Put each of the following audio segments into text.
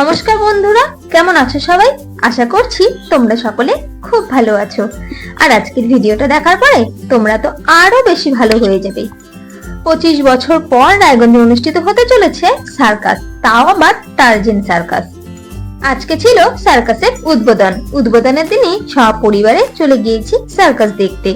নমস্কার বন্ধুরা, কেমন আছো সবাই? আশা করছি তোমরা সকলে খুব ভালো আছো। আর আজকের ভিডিওটা দেখার পরে তোমরা তো আরও বেশি ভালো হয়ে যাবে। পঁচিশ বছর পর রায়গঞ্জে অনুষ্ঠিত হতে চলেছে সার্কাস, তাও আবার টার্জেন সার্কাস। আজকে ছিল সার্কাসের উদ্বোধন। উদ্বোধনের দিনই সপরিবারে চলে গিয়েছি সার্কাস দেখতে।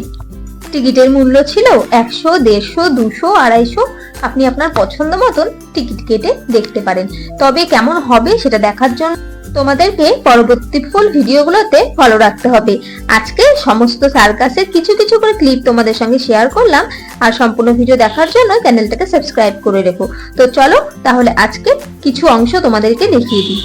টিকিটের মূল্য ছিল একশো, দেড়শো, দুশো, আড়াইশো আপনি আপনার পছন্দ মতন টিকিট কেটে দেখতে পারেন। তবে কেমন হবে সেটা দেখার জন্য তোমাদেরকে পরবর্তী ফুল ভিডিওগুলোতে ফলো রাখতে হবে। আজকে সমস্ত সার্কাসের কিছু কিছু করে ক্লিপ তোমাদের সঙ্গে শেয়ার করলাম আর সম্পূর্ণ ভিডিও দেখার জন্য চ্যানেলটাকে সাবস্ক্রাইব করে রেখো। তো চলো তাহলে আজকে কিছু অংশ তোমাদেরকে দেখিয়ে দিই।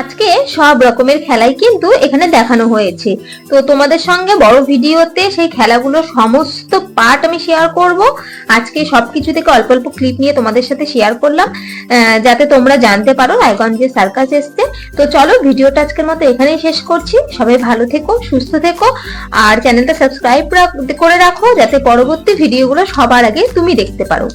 আজকে সব রকমের খেলাই কিন্তু এখানে দেখানো হয়েছে। তো তোমাদের সঙ্গে বড় ভিডিওতে সেই খেলাগুলোর সমস্ত পার্ট আমি শেয়ার করব। আজকে সবকিছু থেকে অল্প অল্প ক্লিপ নিয়ে তোমাদের সাথে শেয়ার করলাম। যাতে তোমরা জানতে পারো রায়গঞ্জে সার্কাস এসছে। তো চলো ভিডিওটা আজকের মতো এখানেই শেষ করছি। সবাই ভালো থেকো, সুস্থ থেকো। আর চ্যানেলটা সাবস্ক্রাইব করে রাখো, যাতে পরবর্তী ভিডিওগুলো সবার আগে তুমি দেখতে পারো।